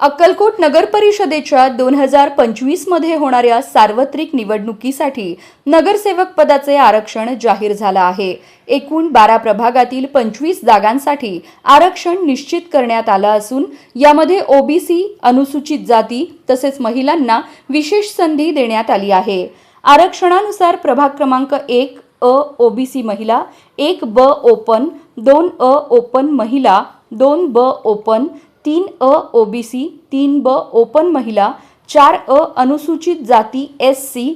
अक्कलकोट नगर परिषदेच्या दोन हजार पंचवीसमध्ये होणाऱ्या सार्वत्रिक निवडणुकीसाठी नगरसेवक पदाचे आरक्षण जाहीर झालं आहे. एकूण बारा प्रभागातील पंचवीस जागांसाठी आरक्षण निश्चित करण्यात आलं असून यामध्ये ओबीसी अनुसूचित जाती तसेच महिलांना विशेष संधी देण्यात आली आहे. आरक्षणानुसार प्रभाग क्रमांक एक अ ओबीसी महिला एक ब ओपन दोन अ ओपन महिला दोन ब ओपन तीन अ ओबीसी तीन ब ओपन महिला चार अ अनुसूचित जाती एस सी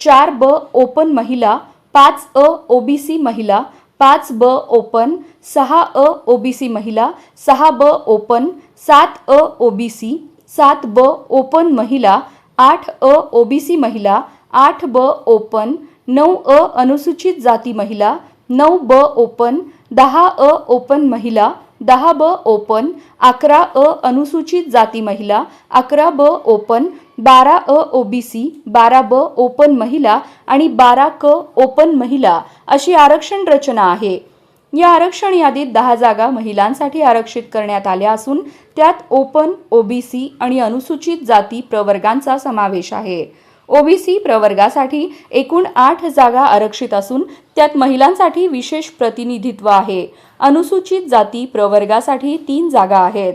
चार ब ओपन महिला पाच अ ओबीसी महिला पाच ब ओपन सहा अ ओबीसी महिला सहा ब ओपन सात अ ओबीसी सात ब ओपन महिला आठ अ ओबीसी महिला आठ ब ओपन नऊ अ अनुसूचित जाती महिला नऊ ब ओपन दहा अ ओपन महिला दहा ब ओपन अकरा अ अनुसूचित जाती महिला अकरा ब ओपन बारा अ ओबीसी बारा ब ओपन महिला आणि बारा क ओपन महिला अशी आरक्षण रचना आहे. या आरक्षण यादीत दहा जागा महिलांसाठी आरक्षित करण्यात आल्या असून त्यात ओपन ओबीसी आणि अनुसूचित जाती प्रवर्गांचा समावेश आहे. ओबीसी प्रवर्गासाठी एकूण आठ जागा आरक्षित असून त्यात महिलांसाठी विशेष प्रतिनिधित्व आहे. अनुसूचित जाती प्रवर्गासाठी तीन जागा आहेत.